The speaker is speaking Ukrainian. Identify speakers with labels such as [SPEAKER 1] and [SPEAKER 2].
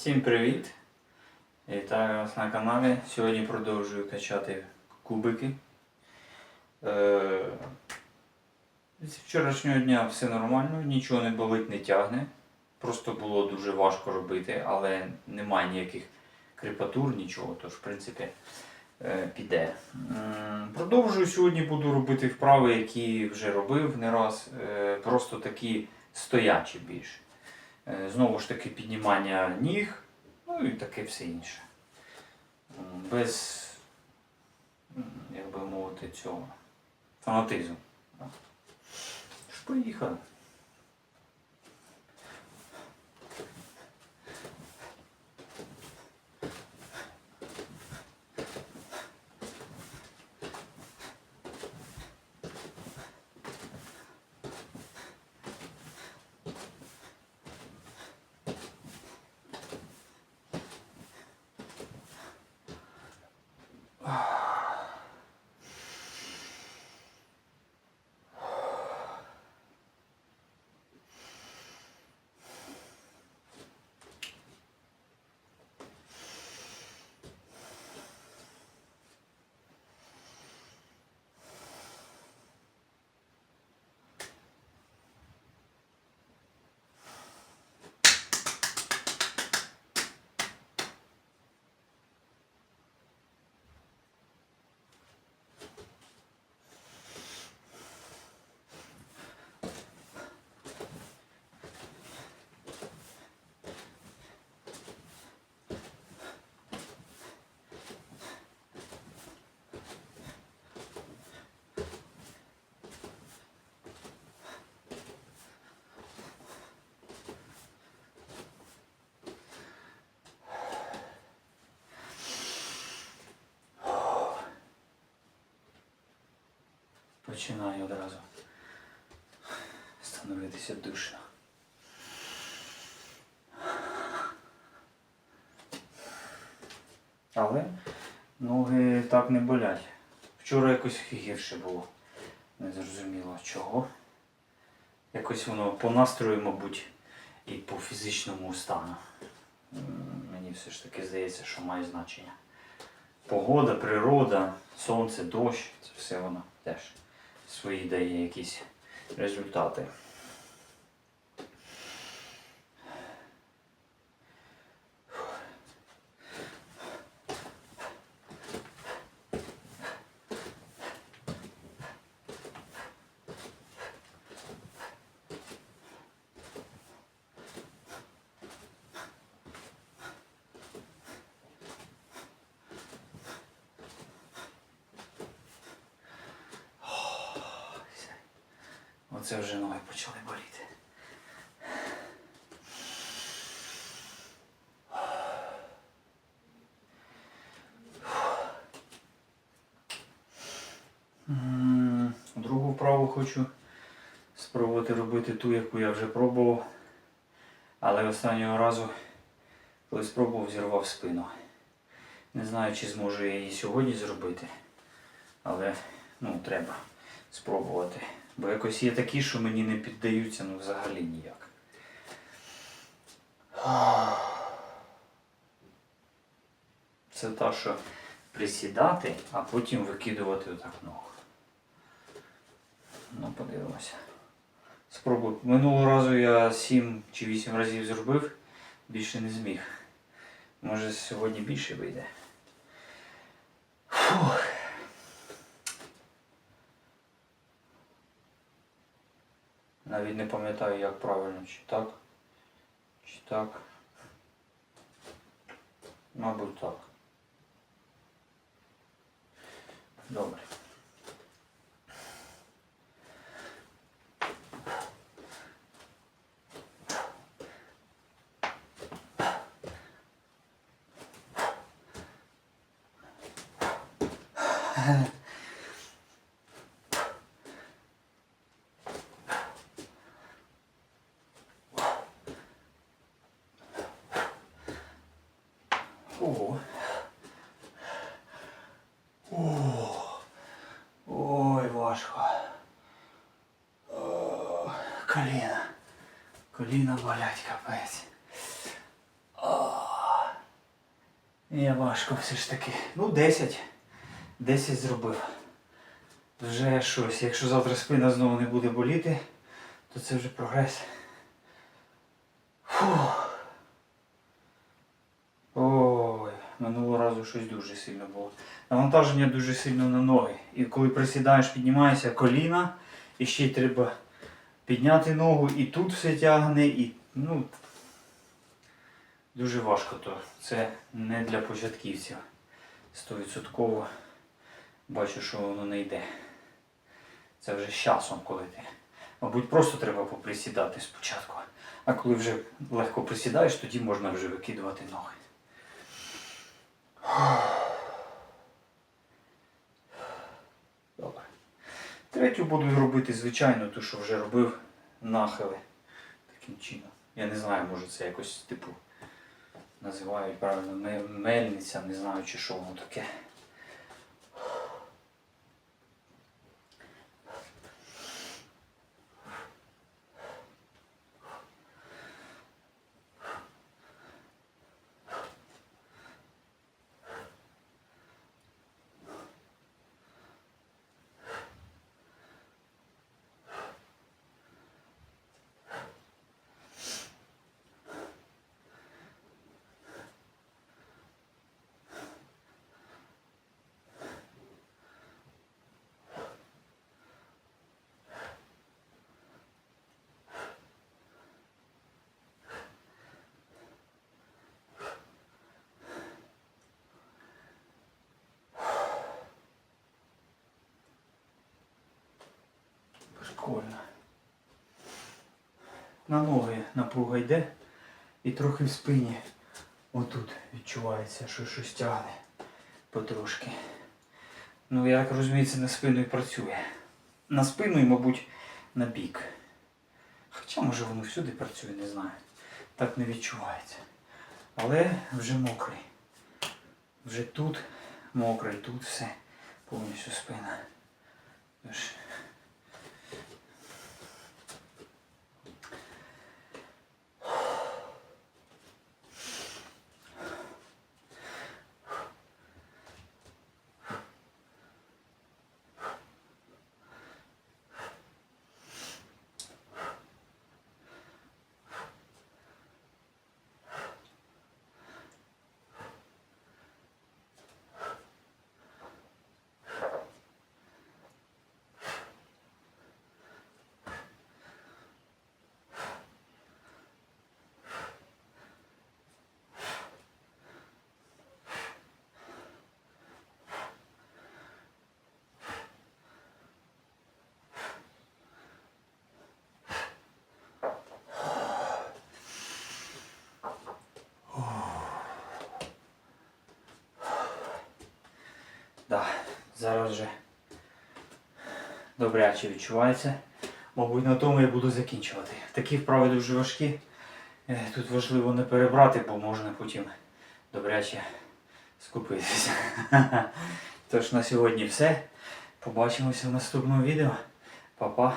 [SPEAKER 1] Всім привіт! Вітаю вас на каналі. Сьогодні продовжую качати кубики. Е, З вчорашнього дня все нормально, нічого не болить, не тягне. Просто було дуже важко робити, але немає ніяких кріпатур, нічого, тож в принципі е, піде. Продовжую сьогодні буду робити вправи, які вже робив не раз. Е, Просто такі стоячі більше. Е, Знову ж таки піднімання ніг, ну і таке все інше. Без, як би мовити, цього фанатизму. Поїхали. Починаю одразу становитися душно. Але ноги так не болять. Вчора якось гірше було. Не зрозуміло чого. Якось воно по настрою, мабуть, і по фізичному стану. Мені все ж таки здається, що має значення. Погода, природа, сонце, дощ, це все воно теж свої дає якісь результати. Оце вже ноги почали боліти. Другу вправу хочу спробувати робити ту, яку я вже пробував. Але останнього разу, коли спробував, зірвав спину. Не знаю, чи зможу я її сьогодні зробити. Але ну, треба спробувати. Бо якось є такі, що мені не піддаються ну взагалі ніяк. Це та, що присідати, а потім викидувати отак ногу. Ну, подивимося. Спробую. Минулого разу я 7 чи 8 разів зробив, більше не зміг. Може сьогодні більше вийде. Фух. Навіть не пам'ятаю, як правильно, чи так, чи так. Мабуть, так. Добре. О, ой, важко. Коліна. Коліна болять, капець. Я важко все ж таки. Ну, 10. 10 зробив. Вже щось. Якщо завтра спина знову не буде боліти, то це вже прогрес. Фух. Ой, минулого разу щось дуже сильно було. Навантаження дуже сильно на ноги. І коли присідаєш, піднімаєшся коліна, і ще треба підняти ногу, і тут все тягне, і ну, дуже важко то. Це не для початківців. Стовідсотково бачу, що воно не йде. Це вже з часом, коли ти. Мабуть, просто треба поприсідати спочатку. А коли вже легко присідаєш, тоді можна вже викидувати ноги. Добре. Третю буду робити, звичайно, ту, що вже робив нахили. Таким чином. Я не знаю, може це якось типу називають правильно ме- мельниця, не знаю чи що воно таке. Прикольно. На ноги напруга йде і трохи в спині отут відчувається, що щось тягне потрошки. Ну, я так розумію, це на спину і працює. На спину і, мабуть, на бік. Хоча, може, воно всюди працює, не знаю. Так не відчувається. Але вже мокрий. Вже тут мокрий, тут все. Повністю спина. Тож, зараз вже добряче відчувається. Мабуть, на тому я буду закінчувати. Такі вправи дуже важкі. Е, Тут важливо не перебрати, бо можна потім добряче скупитися. Тож на сьогодні все. Побачимося в наступному відео. Па-па.